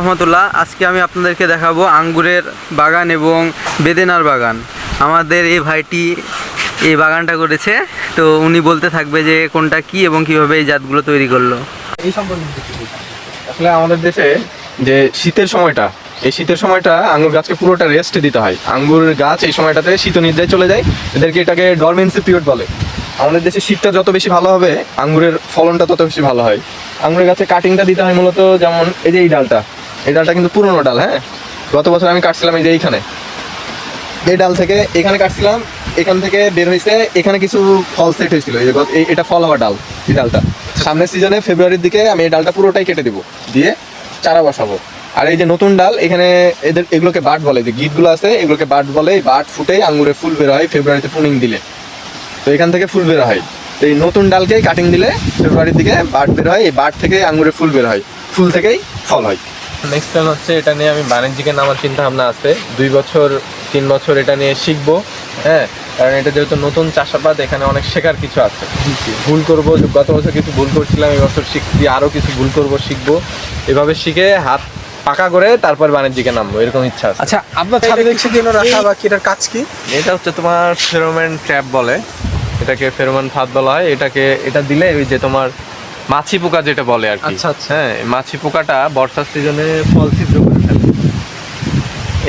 রহমতুল্লাহ, আজকে আমি আপনাদেরকে দেখাবো আঙ্গুরের বাগান এবং বেদেনার বাগান। আমাদের এই ভাইটি এই বাগানটা করেছে, তো উনি বলতে থাকবে যে কোনটা কি এবং কীভাবে এই জাতগুলো তৈরি করল। এই সম্পর্কে আসলে আমাদের দেশে যে শীতের সময়টা, এই শীতের সময়টা আঙ্গুর গাছকে পুরোটা রেস্ট দিতে হয়। আঙ্গুর গাছ এই সময়টাতে শীত নিদ্রায় চলে যায়। এদেরকে এটাকে ডরমেন্সি পিরিয়ড বলে। আমাদের দেশে শীতটা যত বেশি ভালো হবে, আঙ্গুরের ফলনটা তত বেশি ভালো হয়। আঙ্গুরের গাছে কাটিংটা দিতে হয় মূলত যেমন এই যে এই ডালটা। এই ডালটা কিন্তু পুরনো ডাল হ্যাঁ? গত বছর আমি কাটছিলাম এই যে এইখানে। এই ডাল থেকে এখানে কাটছিলাম, এখান থেকে বের হয়েছে এখানে কিছু ফল সেট হয়েছিল। এই যে এটা ফল হওয়া ডাল, এই ডালটা। সামনের সিজনে ফেব্রুয়ারির দিকে আমি এই ডালটা পুরোটাই কেটে দিব, দিয়ে চারা বসাবো। আর এই যে নতুন ডাল, এখানে এদের এগুলোকে বাট বলে যে গিটগুলো আছে, এগুলোকে বাট বলে বাট ফুটে আঙ্গুরে ফুল বের হয় ফেব্রুয়ারিতে পুনিং দিলে। তো এখান থেকে ফুল বের হয়। তো এই নতুন ডালকে কাটিং দিলে ফেব্রুয়ারির দিকে বাট বের হয় এই বাট থেকে আঙ্গুরে ফুল বের হয়। ফুল থেকেই ফল হয়। নেক্সট প্ল্যান হচ্ছে এটা নিয়ে আমি বাণিজ্যিকে নামার চিন্তা ভাবনা আছে। দুই বছর তিন বছর এটা নিয়ে শিখব হ্যাঁ? কারণ এটা যেহেতু নতুন চাষাবাদ এখানে অনেক শেখার কিছু আছে। ভুল করব গত বছর কিছু ভুল করছিলাম এই বছর শিখছি আরও কিছু ভুল করব শিখব। এভাবে শিখে হাত পাকা করে তারপর বাণিজ্যিকে নামবো এরকম ইচ্ছা আছে। আচ্ছা আপনার ছাদে দেখছি রাখা বা কি এটার কাজ কি? এটা হচ্ছে তোমার ফেরোমেন ট্র্যাপ বলে। এটাকে ফেরোমান ফাঁদ বলা হয়। এটাকে এটা দিলে ওই যে তোমার মাছি পোকা যেটা বলে আর কি। আচ্ছা, আচ্ছা। হ্যাঁ মাছি পোকাটা বর্ষার সিজনে ফল ছিদ্র করে ফেলে।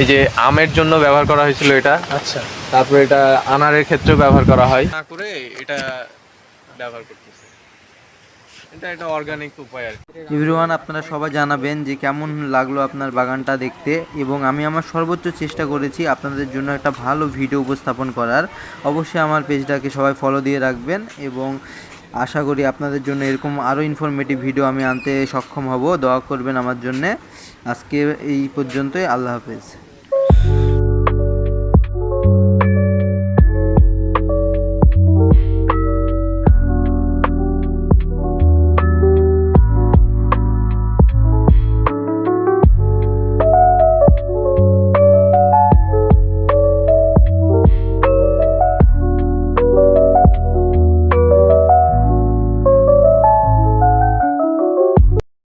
এই যে আমের জন্য ব্যবহার করা হয়েছিল এটা। আচ্ছা। তারপরে এটা আনারের ক্ষেত্রেও ব্যবহার করা হয়। না করে এটা ব্যবহার করতেছে। এটা একটা অর্গানিক উপায় আর এভরিওয়ান আপনারা সবাই জানাবেন যে কেমন লাগল আপনার বাগানটা দেখতে এবং আমি আমার সর্বোচ্চ চেষ্টা করেছি আপনাদের জন্য একটা ভালো ভিডিও উপস্থাপন করার। অবশ্যই আমার পেজটাকে সবাই ফলো দিয়ে রাখবেন এবং আশা করি আপনাদের জন্য এরকম আরও ইনফরমেটিভ ভিডিও আমি আনতে সক্ষম হব। দোয়া করবেন আমার জন্যে। আজকে এই পর্যন্তই। আল্লাহ হাফেজ।